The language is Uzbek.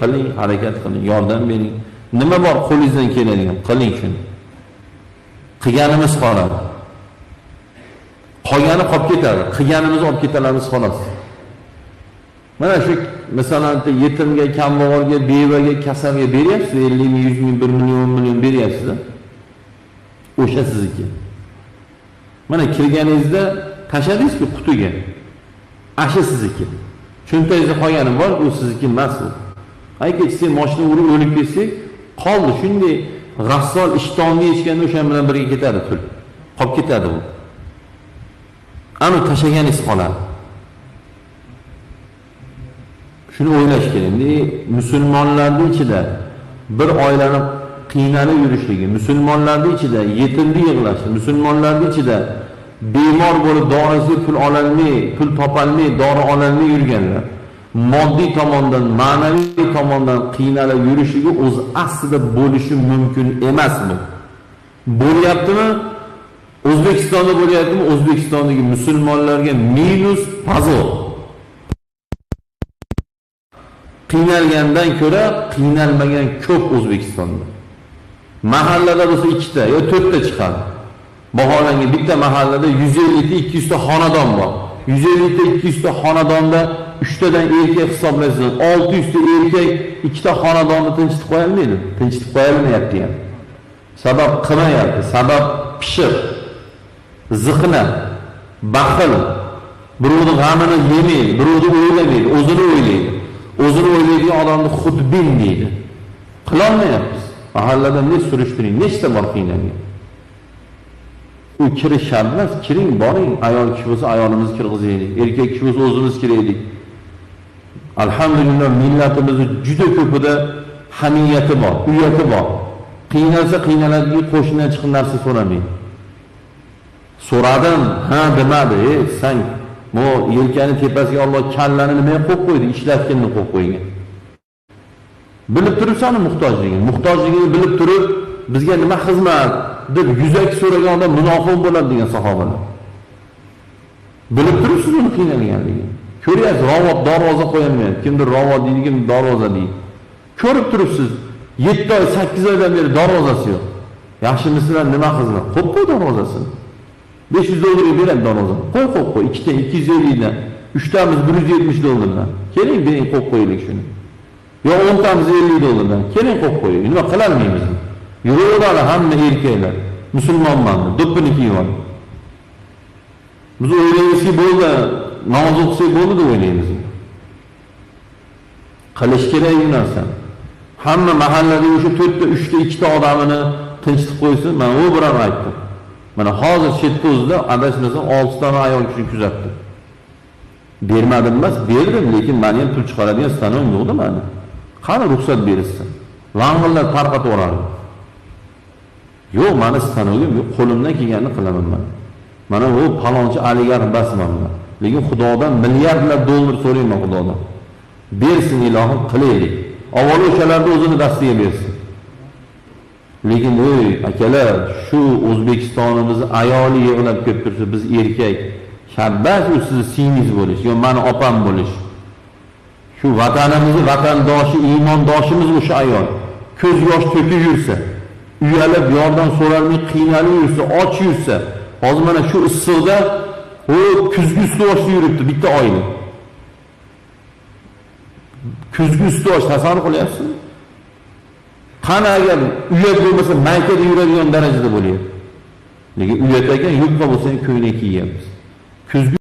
qiling harakat qiling yordam bering. Nima bor qo'lingizdan keladigan? Qiling shuni. Qilganimiz qoladi qolgani qolib ketadi. Qilganimizni olib ketalamiz xolos. Mana shu masalan bitta yetimga kambag'alga bevaga kasalga beryapsiz ellik ming yuz ming bir million o'n million beryapsiz o'sha sizniki. Mana kirganingizda tashladingizku qutiga Ashi sizniki. Cho'ntagingizda qolgani bor u sizniki emas u agar sen moshina urib o'lib ketsak qoldi. Shunday g'assol ishtonni yechganda o'sha bilan birga ketadi pul qolib ketadi u. Ana tashlaganingiz qoladi. Shuni o'ylash kerak. Endi musulmonlarni ichida bir oilani qiynalib yurishligi musulmonlarni ichida yetimni yig'lashi musulmonlarni ichida bemor bo'lib dorisiga pul ololmay pul topolmay dori ololmay yurganlar moddiy tomondan ma'naviy tomondan qiynalib yurishiga o'zi aslida bo'lishi mumkin emasmi? Bo'lyaptimi? O'zbekistonda bo'lyaptimi? O'zbekistondagi musulmonlarga minus pazo qiynalgandan ko'ra qiynalmagan ko'p o'zbekistonda. Mahallada bo'lsa ikkita yo to'rtta chiqadi. Vaholanki bitta mahallada yuz ellikta ikki yuzta xonadon bor. 150 ta 200 ta xonadonda uchtadan erkak hisoblaysiz 600 ta erkak ikkita xonadonni tinchitib qo'ya olmaydi tinchitib qo'ya olmayapti ham. Sabab qilmayapti sabab pishiq ziqna baxil. Birovni g'amini yemaydi birovni o'ylamaydi o'zini o'ylaydi. O'zini o'ylaydigan odamni xudbin deydi. Qilolmayapmiz. Mahallada ne surishtiring nechta bor qiynalgan u kirish shart emas kiring boring ayol kishi bo'lsa ayolimizni kirgizaylik erkak kishi bo'lsa o'zimiz kiraylik. Alhamdulillah millatimizni juda ko'pida hamiyati bor uyati bor. Qiynalsa qiynaladigan qo'shnidan chiqib narsa so'ramaydi so'radim ha demadi e san bu yelkani tepasiga olloh kallani nimaga qo'yib qo'ydi ishlatganini qo'yib qo'ygan bilib turibsanu muhtojligini muhtojligini bilib turib bizga nima xizmat? Deb yuzak so'ragan odam munofiq bo'ladi degan sahobalar. Bilib turibsiz uni qiynalganligini ko'ryapsiz rovot darvoza qo'yolmayapti. Kimdir rovot deydi kimdir darvoza deydi. Ko'rib turibsiz yetti oy sakkiz oydan beri darvozasi yo'q. Yaxshimisizlar nima qizlar? qo'yib qo'y darvozasini. Besh yuz dollarga beradi darvozani qo'y qo'yib qo'y. Ikkita ikki yuz ellikdan uchtamiz bir yuz yetmish dollardan. Keling bering qo'yib qo'yaylik shuni. Yo o'ntamiz ellik dollardan. Keling qo'yib qo'yaylik nima qilolmaymizmi yuraveradi hamma erkaklar musulmonman deb do'ppini kiyib olib biz o'ylaymizki bo'ldi namoz o'qisak bo'ldi deb o'ylaymiz. Qilish kerak bu narsani hamma mahalladagi o'sha to'rtta uchta ikkita odamini tinchitib qo'ysin. Man u bilan aytdim mana hozir chetda o'zida adashmasam oltitani ayol kishini kuzatdim bermadim emas berdim lekin mani ham pul chiqaradigan stanom yo'qda mani. Qani ruxsat berishsin lang'illab tarqatib yuboradi yo'q mani stanovim yo'q qo'limdan kelganini qilaman man. Mana u palonchi oligarx emasman man. Lekin xudodan milliardlab dollar so'rayman xudodan. Bersin ilohim qilaylik. Avvalo o'shalarni o'zini dastiga bersin. Lekin ey akalar shu o'zbekistonimizni ayoli yig'lab kelib tursa biz erkak shabbas u sizni singlingiz bo'lish yo mani opam bo'lish. Shu vatanimizni vatandoshi iymondoshimiz o'sha ayol. Ko'z yosh to'kib yursa. Uyalib yordam so'ralmay qiynalib yursa och yursa hozir mana shu issiqda u kuzgi usti boshida yuribdi bitta oyni. Kuzgi usti bosh tasavvur qilyapsizmi qani agar uyat bo'lmasa maykada yuradigan darajada bo'lyapti. Lekin uyat ekan yupqa bo'lsa ham ko'ylak kiyyapmiz kuzgi